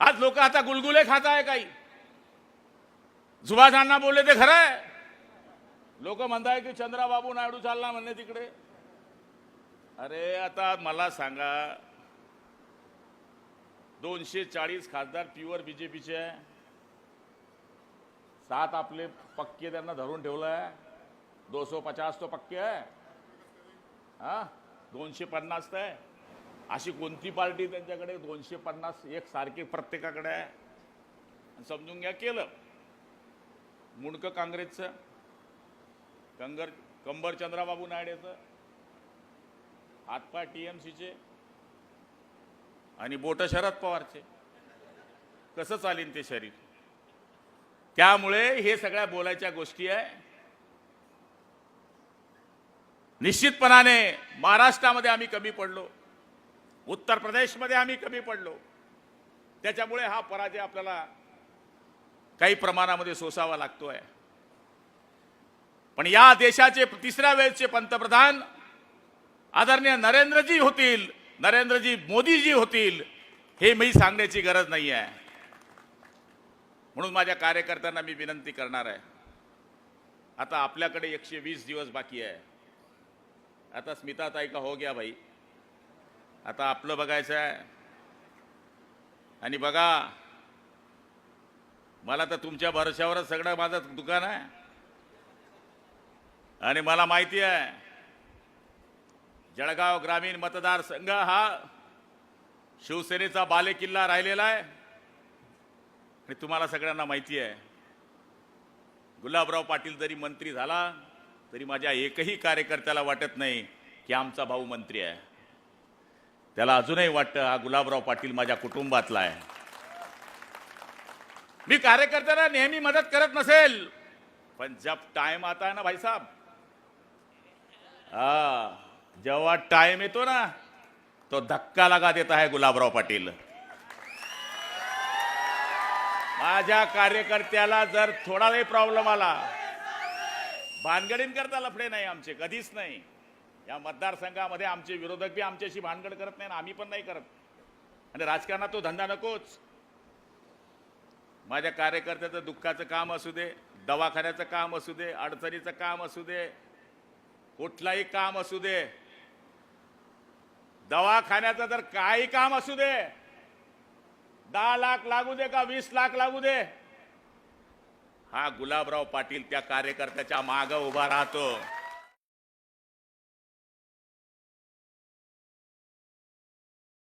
आज लोक आता गुलगुले खात आहे काही. सुभाष बोलले ते खरं आहे. लोक म्हणताय की चंद्राबाबू नायडू चालला म्हणणे तिकडे. अरे आता मला सांगा दोनशे चाळीस खासदार प्युअर बीजेपीचे आहे. सात आपले पक्के त्यांना धरून ठेवलं आहे दो सौ पचास तो पक्के आहे. हा? दोनशे पन्नास तर आहे. अशी कोणती पार्टी त्यांच्याकडे? दोनशे पन्नास एक सारखी प्रत्येकाकडे आहे. समजून घ्या केलं. मुंडकं काँग्रेसचं कंगर कंबर चंद्राबाबू नायडेचं हातपाय टी एम सीचे आणि बोट शरद पवारचे. कसं चालीन ते शरीर? त्यामुळे हे सगळ्या बोलायच्या गोष्टी आहे. निश्चितपणाने महाराष्ट्रामध्ये आम्ही कमी पडलो. उत्तर प्रदेशमध्ये आम्ही कमी पडलो. त्याच्यामुळे हा पराजय आपल्याला काही प्रमाणामध्ये सोसावा लागतोय. पण या देशाचे तिसऱ्या वेळचे पंतप्रधान आदरणीय नरेंद्रजी होतील नरेंद्रजी मोदीजी होतील हे मी सांगण्याची गरज नाही आहे म्हणून माझ्या कार्यकर्त्यांना मी विनंती करणार आहे. आता आपल्याकडे एकशे वीस दिवस बाकी आहे. आता स्मिताताई का हो गया भाई? आता आपलं बघायचं आहे. आणि बघा मला तर तुमच्या भरोश्यावरच सगळं माझं दुकान आहे. आणि मला माहिती आहे जळगाव ग्रामीण मतदारसंघ हा शिवसेनेचा बालेकिल्ला राहिलेला आहे. आणि तुम्हाला सगळ्यांना माहिती आहे गुलाबराव पाटील जरी मंत्री झाला तरी माझ्या एकही कार्यकर्त्याला वाटत नाही की आमचा भाऊ मंत्री आहे. त्याला अजूनही वाटतं हा गुलाबराव पाटील माझ्या कुटुंबातला आहे. मी कार्यकर्त्यांना नेहमी मदत करत नसेल पण जब टाइम आता है ना भाई साहब. हा जेव्हा टाइम येतो ना तो धक्का लगा देता है गुलाबराव पाटील. माझ्या कार्यकर्त्याला जर थोडाही प्रॉब्लेम आला भानगडीन करता लफडे नाही आमचे कधीच नाही. या मतदारसंघामध्ये आमचे विरोधक बी आमच्याशी भानगड करत नाही आम्ही पण नाही करत. आणि राजकारणात तो धंदा नकोच. माझ्या कार्यकर्त्याचं दुःखाचं काम असू दे दवाखान्याचं काम असू दे अडचणीचं काम असू दे कुठलाही काम असू दे दवाखान्याचं जर काही काम असू दे. दहा लाख लागू दे का वीस लाख लागू दे? हा गुलाबराव पाटील त्या कार्यकर्त्याच्या माग उभा राहतो.